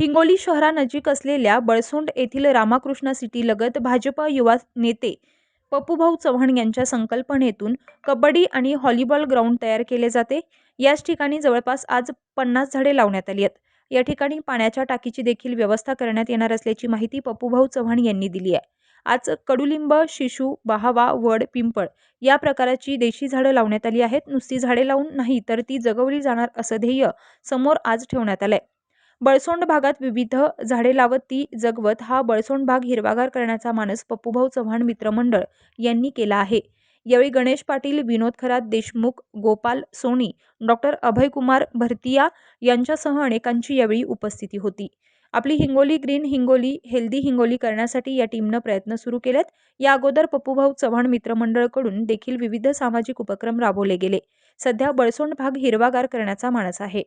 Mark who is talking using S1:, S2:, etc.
S1: हिंगोली शहरानजीक असलेल्या बळसोंड येथील रामाकृष्ण सिटीलगत भाजप युवा नेते पप्पूभाऊ चव्हाण यांच्या संकल्पनेतून कबड्डी आणि व्हॉलीबॉल ग्राउंड तयार केले जाते. याच ठिकाणी जवळपास आज पन्नास झाडे लावण्यात आली आहेत. या ठिकाणी पाण्याच्या टाकीची देखील व्यवस्था करण्यात येणार असल्याची माहिती पप्पूभाऊ चव्हाण यांनी दिली आहे. आज कडुलिंब शिशू बहावा वड पिंपळ या प्रकाराची देशी झाडं लावण्यात आली आहेत. नुसती झाडे लावून नाही तर ती जगवली जाणार असं ध्येय समोर आज ठेवण्यात आलं आहे बळसोंड भागात विविध झाडे लावत ती जगवत हा बळसोंड भाग हिरवागार करण्याचा मानस पप्पूभाऊ चव्हाण मित्रमंडळ यांनी केला आहे. यावेळी गणेश पाटील विनोद खरात देशमुख गोपाल सोनी डॉक्टर अभयकुमार भरतिया यांच्यासह अनेकांची यावेळी उपस्थिती होती. आपली हिंगोली ग्रीन हिंगोली हेल्दी हिंगोली करण्यासाठी या टीमनं प्रयत्न सुरू केलेत. या अगोदर पप्पूभाऊ चव्हाण मित्रमंडळकडून देखील विविध सामाजिक उपक्रम राबवले गेले. सध्या बळसोंड भाग हिरवागार करण्याचा मानस आहे.